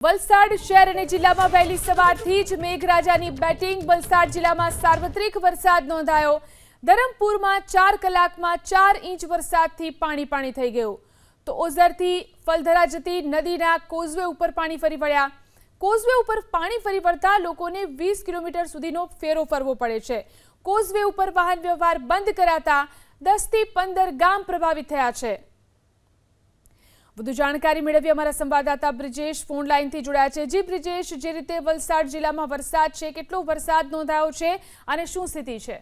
વલસાડ શહેર અને જિલ્લામાં વહેલી સવારથી જ મેઘરાજાની બેટિંગ વલસાડ જિલ્લામાં સાર્વત્રિક વરસાદ નોંધાયો. ધરમપુરમાં ચાર કલાકમાં ચાર ઇંચ વરસાદથી પાણી પાણી થઈ ગયું. તો ઓઝરથી ફલધરા જતી નદીના કોઝવે ઉપર પાણી ફરી વળ્યા. કોઝવે ઉપર પાણી ફરી વળતા લોકોને વીસ કિલોમીટર સુધીનો ફેરો ફરવો પડે છે. કોઝવે ઉપર વાહન વ્યવહાર બંધ કરાતા દસથી પંદર ગામ પ્રભાવિત થયા છે. વધુ જાણકારી મેળવી અમારા સંવાદદાતા બ્રિજેશ. ફોન લાઈનથી જોડાયા છે. જી બ્રિજેશ, જે રીતે વલસાડ જિલ્લામાં વરસાદ છે, કેટલો વરસાદ નોંધાયો છે અને શું સ્થિતિ છે?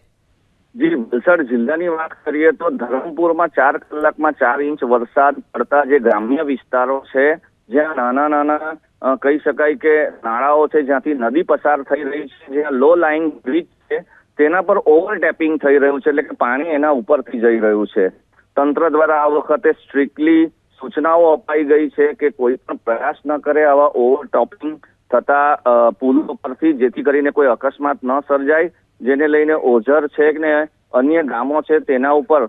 જી, વલસાડ જિલ્લાની વાત કરીએ તો ધરમપુરમાં ચાર કલાકમાં ચાર ઇંચ વરસાદ પડતા જે ગ્રામ્ય વિસ્તારો છે, જ્યાં નાના નાના કહી શકાય કે નાળાઓ છે, જ્યાંથી નદી પસાર થઈ રહી છે, જ્યાં લો લાઇન બ્રિજ છે, તેના પર ઓવર ટેપિંગ થઈ રહ્યું છે, એટલે કે પાણી એના ઉપરથી જઈ રહ્યું છે. તંત્ર દ્વારા આ વખતે સ્ટ્રિક્ટલી સૂચનાઓ અપાઈ ગઈ છે કે કોઈ પણ પ્રયાસ ન કરે આવા ઓવરટોપિંગ થતા અ, પુલો પરથી જેથી કરીને કોઈ અકસ્માત ન સર્જાય જેને લઈને ઓઝર છે ને અન્ય ગામો છે તેના ઉપર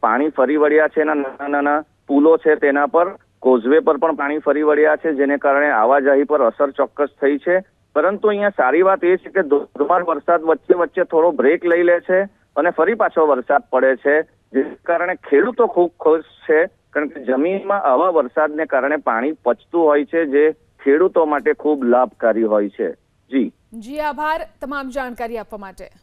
પાણી ફરી વળ્યા છે નાના નાના પુલો છે તેના પર કોઝવે પર પણ પાણી ફરી વળ્યા છે જેને કારણે આવાજાહી પર અસર ચોક્કસ થઈ છે. પરંતુ અહીંયા સારી વાત એ છે કે ધોધમાર વરસાદ વચ્ચે વચ્ચે થોડો બ્રેક લઈ લે છે અને ફરી પાછો વરસાદ પડે છે જે કારણે ખેડૂતો ખૂબ ખુશ છે કારણ કે જમીનમાં આવા વરસાદને કારણે પાણી પચતું હોય છે, જે ખેડૂતો માટે ખૂબ લાભકારી હોય છે. જી. જી, આભાર તમામ જાણકારી આપવા માટે.